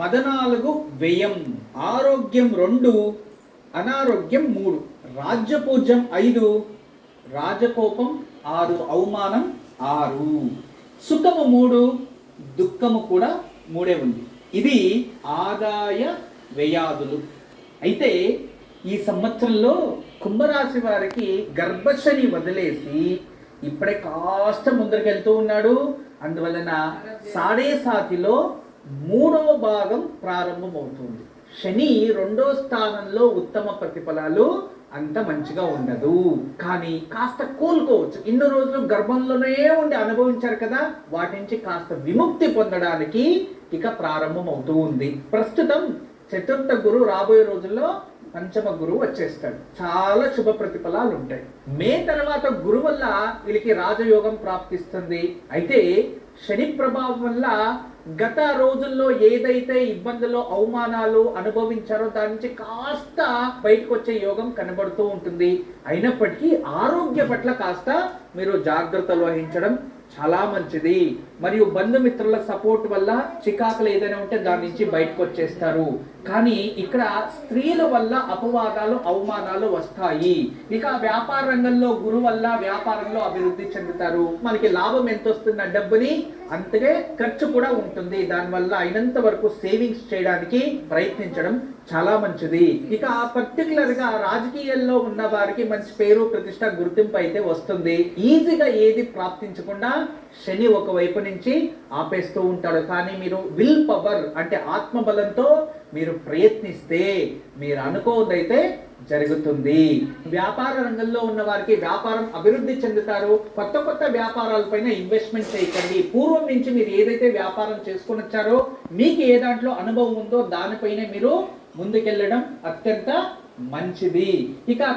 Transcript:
పదనాలుగు వ్యయం ఆరోగ్యం రెండు అనారోగ్యం మూడు రాజ్యపూజ్యం ఐదు రాజకోపం ఆరు అవమానం ఆరు. సుఖము మూడు దుఃఖము కూడా మూడే ఉంది. ఇది ఆదాయ వ్యయాదులు. అయితే ఈ సంవత్సరంలో కుంభరాశి వారికి గర్భశని వదిలేసి ఇప్పుడే కాస్త ముందరికెళ్తూ ఉన్నాడు. అందువలన సాడే సాతిలో మూడవ భాగం ప్రారంభమవుతుంది. శని రెండో స్థానంలో ఉత్తమ ప్రతిఫలాలు అంత మంచిగా ఉండదు. కానీ కాస్త కోలుకోవచ్చు. ఇన్ని రోజులు గర్భంలోనే ఉండి అనుభవించారు కదా వాటి నుంచి కాస్త విముక్తి పొందడానికి ఇక ప్రారంభం అవుతూ ఉంది. ప్రస్తుతం చతుర్థ గురు రాబోయే రోజుల్లో పంచమ గురువు వచ్చేస్తాడు. చాలా శుభ ప్రతిఫలాలు ఉంటాయి. మే తర్వాత గురు వల్ల వీళ్ళకి రాజయోగం ప్రాప్తిస్తుంది. అయితే శని ప్రభావం వల్ల గత రోజుల్లో ఏదైతే ఇబ్బందులు అవమానాలు అనుభవించారో దాని నుంచి కాస్త బయటకు వచ్చే యోగం కనబడుతూ ఉంటుంది. అయినప్పటికీ ఆరోగ్య పట్ల కాస్త మీరు జాగ్రత్తలు వహించడం చాలా మంచిది. మరియు బంధుమిత్రుల సపోర్ట్ వల్ల చికాకులు ఏదైనా ఉంటే దాని నుంచి బయటకు వచ్చేస్తారు. కానీ ఇక్కడ స్త్రీల వల్ల అపవాదాలు అవమానాలు వస్తాయి. ఇక వ్యాపార రంగంలో గురు వల్ల వ్యాపారంలో అభివృద్ధి చెందుతారు. మనకి లాభం ఎంత వస్తున్న డబ్బుని అంతగా ఖర్చు కూడా ఉంటుంది. దానివల్ల అయినంత వరకు సేవింగ్స్ చేయడానికి ప్రయత్నించడం చాలా మంచిది. ఇక పర్టికులర్గా రాజకీయాల్లో ఉన్న వారికి మంచి పేరు ప్రతిష్ట గుర్తింపు అయితే వస్తుంది. ఈజీగా ఏది ప్రాప్తించకుండా శని ఒక వైపు నుంచి ఆపేస్తూ ఉంటాడు. కానీ మీరు విల్ పవర్ అంటే ఆత్మబలంతో మీరు ప్రయత్నిస్తే మీరు అనుకోదైతే జరుగుతుంది. వ్యాపార రంగంలో ఉన్న వారికి వ్యాపారం అభివృద్ధి చెందుతారు. కొత్త కొత్త వ్యాపారాలపైన ఇన్వెస్ట్మెంట్ చేయకండి పూర్వం నుంచి మీరు ఏదైతే వ్యాపారం చేసుకుని వచ్చారో మీకు ఏ దాంట్లో అనుభవం ఉందో దానిపైనే మీరు ముందుకెళ్ళడం అత్యంత మంచిది. ఇక